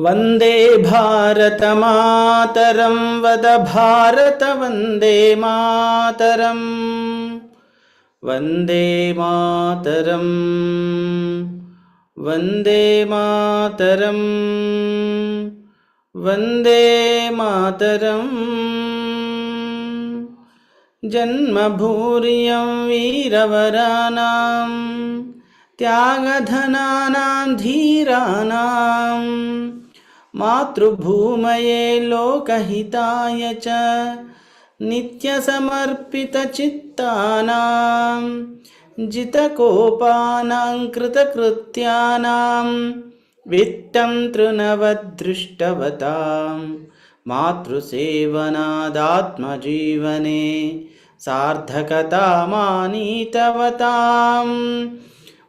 वन्दे भारतमातरं वद भारत वन्दे मातरम्। वन्दे मातरम्। वन्दे मातरम्। वन्दे मातरम्। जन्मभूरियं वीरवरानां त्यागधनानां धीराणां मातृभूमये लोकहिताय च नित्यसमर्पितचित्तानां जितकोपानां कृतकृत्यानां वित्तं तृणवदृष्टवतां मातृसेवनादात्मजीवने सार्थकतामानीतवताम्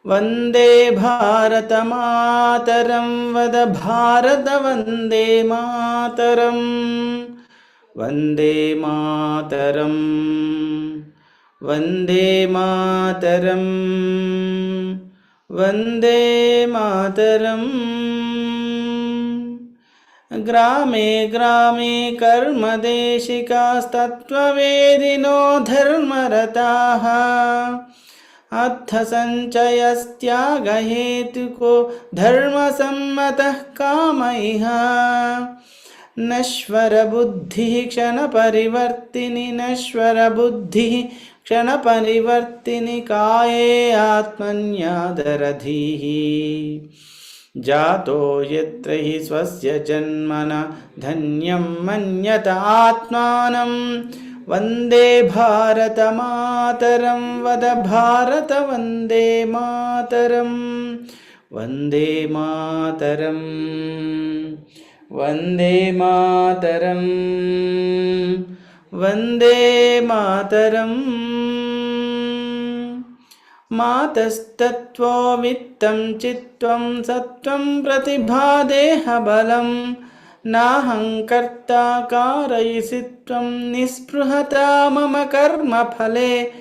वन्दे भारतमातरं वद भारत वन्दे मातरम् वन्दे मातरम् वन्दे मातरम् वन्दे मातरम्। ग्रामे ग्रामे कर्मदेशिकास्तत्त्ववेदिनो धर्मरताः अर्थसञ्चयस्त्यागहेतुको धर्मसम्मतः कामैः। नश्वरबुद्धिः क्षणपरिवर्तिनि नश्वरबुद्धिः क्षणपरिवर्तिनि काये आत्मन्यादरधिः। जातो यत्र हि स्वस्य जन्मन धन्यं मन्यत आत्मानं वन्दे भारतमातरं वद भारत वन्दे मातरं वन्दे मातरं वन्दे मातरं वन्दे मातरम् मातस्तत्त्वो वित्तं चित्त्वं सत्त्वं प्रतिभादेहबलं नाहङ्कर्ता कारयसि त्वं निःस्पृहता मम कर्मफले।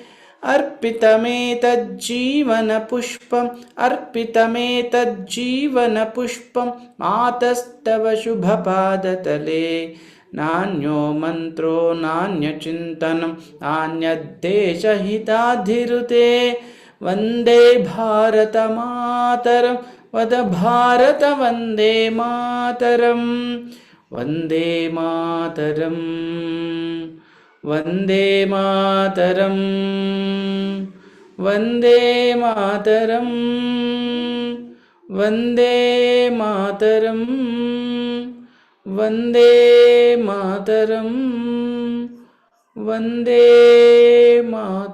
अर्पितमेतज्जीवनपुष्पम् अर्पितमेतज्जीवनपुष्पं मातस्तव शुभपादतले। नान्यो मन्त्रो नान्यचिन्तनं नान्यद्देशहिताधिरुते। वन्दे भारतमातरं वद भारत वंदे मातरं वंदे मातरं वंदे मातरं वंदे मातरं वंदे मातरं वंदे मातरं वंदे मातरम्।